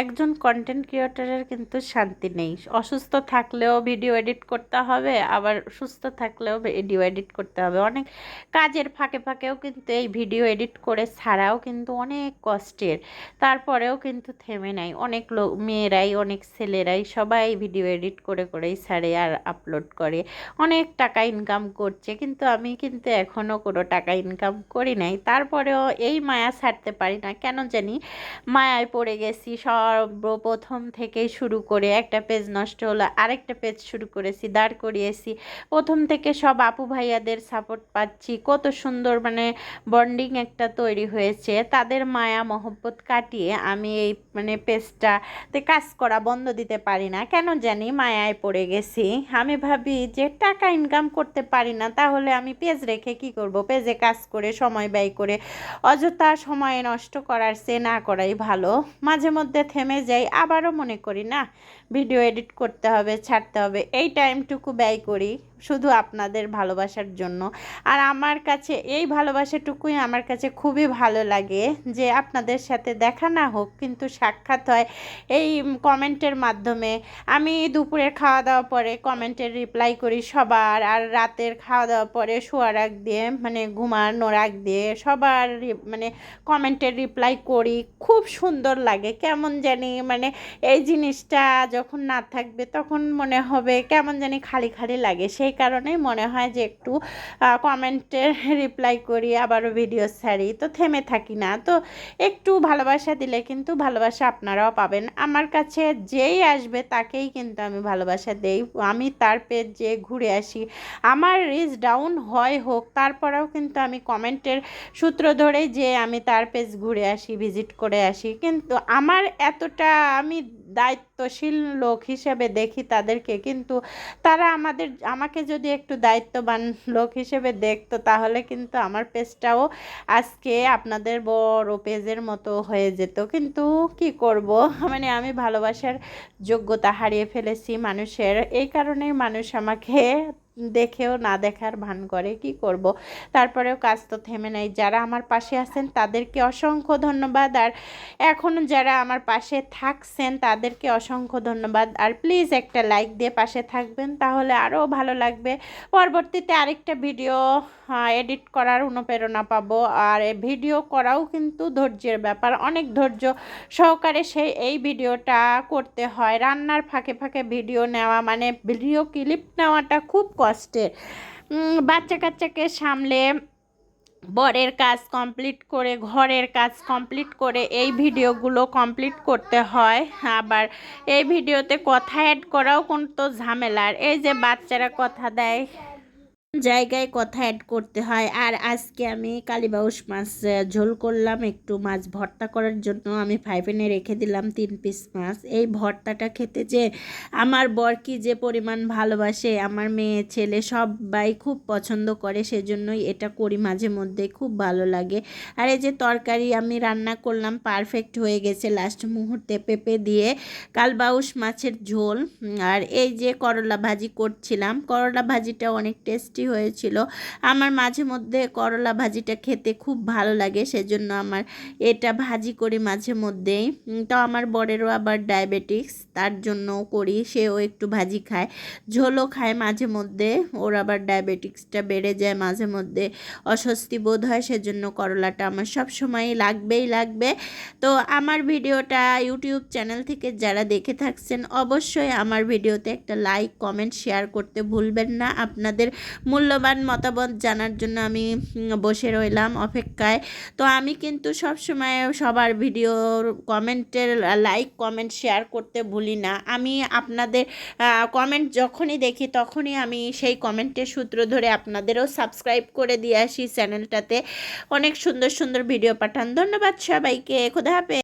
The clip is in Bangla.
একজন কন্টেন্ট ক্রিয়েটারের কিন্তু শান্তি নেই। অসুস্থ থাকলেও ভিডিও এডিট করতে হবে, আবার সুস্থ থাকলেও ভিডিও এডিট করতে হবে। অনেক কাজের ফাঁকে ফাঁকেও কিন্তু এই ভিডিও এডিট করে ছাড়াও কিন্তু অনেক কষ্টের। তারপরেও কিন্তু থেমে নাই। অনেক লোক মেয়েরাই, অনেক ছেলেরাই সবাই ভিডিও এডিট করে করেই ছাড়ে আর আপলোড করে। অনেক টাকা ইনকাম করছে, কিন্তু আমি কিন্তু এখনও কোনো টাকা ইনকাম করি নাই। তারপরেও এই মায়া ছাড়তে পারি না। কেন জানি? মায়ায় পড়ে গেছি সর্বপ্রথম থেকেই শুরু করে একটা পেজ নষ্ট হলো, আরেকটা পেজ শুরু করেছি, দাঁড় করিয়েছি। প্রথম থেকে সব আপু ভাইয়াদের সাপোর্ট পাচ্ছি। কত সুন্দর মানে বন্ডিং একটা তৈরি হয়েছে। তাদের মায়া, মহব্বত কাটিয়ে আমি এই মানে পেজটাতে কাজ করা বন্ধ দিতে পারি না। কেন জানি মায়ায় পড়ে গেছি। আমি ভাবি যে টাকা ইনকাম করতে পারি না, তাহলে আমি পেজ রেখে কি করব? পেজে কাজ করে, সময় ব্যয় করে, অযথা সময় নষ্ট করার সে না করাই ভালো। মাঝে মধ্যে থেমে যাই, আবারও মনে করি, না, ভিডিও এডিট করতে হবে, ছাড়তে হবে, এই টাইমটুকু ব্যয় করি। শুধু আপনাদের ভালোবাসার জন্য। আর আমার কাছে এই ভালোবাসাটুকুই আমার কাছে খুবই ভালো লাগে যে আপনাদের সাথে দেখা না হোক কিন্তু সাক্ষাৎ হয় এই কমেন্টের মাধ্যমে। আমি দুপুরের খাওয়া দাওয়া পরে কমেন্টের রিপ্লাই করি সবার, আর রাতের খাওয়া দাওয়া পরে শোয়ার আগ দিয়ে মানে ঘুমানোর আগ দিয়ে সবার মানে কমেন্টের রিপ্লাই করি। খুব সুন্দর লাগে, কেমন জানি মানে এই জিনিসটা যখন না থাকবে তখন মনে হবে কেমন জানি খালি খালি লাগে। সেই কারণেই মনে হয় যে একটু কমেন্টের রিপ্লাই করি, আবারও ভিডিও ছাড়ি। তো থেমে থাকি না। তো একটু ভালোবাসা দিলে কিন্তু ভালোবাসা আপনারাও পাবেন। আমার কাছে যেই আসবে তাকেই কিন্তু আমি ভালোবাসা দেই। আমি তার পেজ যে ঘুরে আসি। আমার রিচ ডাউন হয় হোক, তারপরেও কিন্তু আমি কমেন্টের সূত্র ধরে যে আমি তার পেজ ঘুরে আসি ভিজিট করে আসি। কিন্তু আমার এতটা আমি দায়িত্বশীল লোক হিসেবে দেখি তাদেরকে, কিন্তু তারা আমাদের, আমাকে যদি একটু দায়িত্ববান লোক হিসেবে দেখতো, তাহলে কিন্তু আমার পেজটাও আজকে আপনাদের বড় পেজের মতো হয়ে যেত। কিন্তু কি করব? মানে আমি ভালোবাসার যোগ্যতা হারিয়ে ফেলেছি মানুষের। এই কারণেই মানুষ আমাকে দেখেও না দেখার ভান করে, কি করব? তারপরেও কাজ তো থেমে নেই। যারা আমার পাশে আছেন তাদেরকে অসংখ্য ধন্যবাদ। আর এখনও যারা আমার পাশে থাকছেন তাদেরকে অসংখ্য ধন্যবাদ। আর প্লিজ একটা লাইক দিয়ে পাশে থাকবেন, তাহলে আরও ভালো লাগবে। পরবর্তীতে আরেকটা ভিডিও এডিট করার অনুপ্রেরণা পাবো। আর ভিডিও করাও কিন্তু ধৈর্যের ব্যাপার, অনেক ধৈর্য সহকারে সেই এই ভিডিওটা করতে হয়। রান্নার ফাঁকে ফাঁকে ভিডিও নেওয়া মানে ভিডিও ক্লিপ নেওয়াটা খুব কষ্টের। বাচ্চা কাচ্চাকে সামলে বরের কাজ কমপ্লিট করে, ঘরের কাজ কমপ্লিট করে এই ভিডিওগুলো কমপ্লিট করতে হয়। আবার এই ভিডিওতে কথা অ্যাড করাও কোনো তো ঝামেলার এই যে বাচ্চারা কথা দেয় জায়গায় কথা অ্যাড করতে হয়। আর আজকে আমি কালীবাউস মাছ ঝোল করলাম। একটু মাছ ভর্তা করার জন্য আমি ফাইভেনে রেখে দিলাম তিন পিস মাছ। এই ভর্তাটা খেতে যে আমার বর কি যে পরিমাণ ভালোবাসে, আমার মেয়ে, ছেলে সবাই খুব পছন্দ করে, সেজন্যই এটা করি মাঝে মধ্যে, খুব ভালো লাগে। আর এই যে তরকারি আমি রান্না করলাম পারফেক্ট হয়ে গেছে লাস্ট মুহূর্তে পেঁপে দিয়ে কালবাউস মাছের ঝোল। আর এই যে করলা ভাজি করছিলাম, করলা ভাজিটা অনেক টেস্টি হয়েছিল। আমার মাঝে মধ্যে করলা ভাজিটা খেতে খুব ভালো লাগে, সেজন্য আমার এটা ভাজি করি মাঝে মধ্যেই। তো আমার বরেরও আবার ডায়াবেটিক্স তার জন্যও করি, সেও একটু ভাজি খায়। ঝোলও খায় মাঝে মধ্যে, ওর আবার ডায়াবেটিক্সটা বেড়ে যায় মাঝে মধ্যে। অস্বস্তি বোধ হয়, সেজন্য করলাটা আমার সব সময় লাগবেই লাগবে। তো আমার ভিডিওটা ইউটিউব চ্যানেল থেকে যারা দেখে থাকছেন, অবশ্যই আমার ভিডিওতে একটা লাইক, কমেন্ট, শেয়ার করতে ভুলবেন না। আপনাদের মূল্যবান মতামত জানার জন্য আমি বসে রইলাম অপেক্ষায়। তো আমি কিন্তু সব সময় সবার ভিডিওর কমেন্টের লাইক, কমেন্ট, শেয়ার করতে ভুলি না। আমি আপনাদের কমেন্ট যখনই দেখি তখনই আমি সেই কমেন্টের সূত্র ধরে আপনাদেরও সাবস্ক্রাইব করে দিয়ে আসি চ্যানেলটাতে। অনেক সুন্দর সুন্দর ভিডিও পাঠান। ধন্যবাদ সবাইকে। খোদা হাফেজ।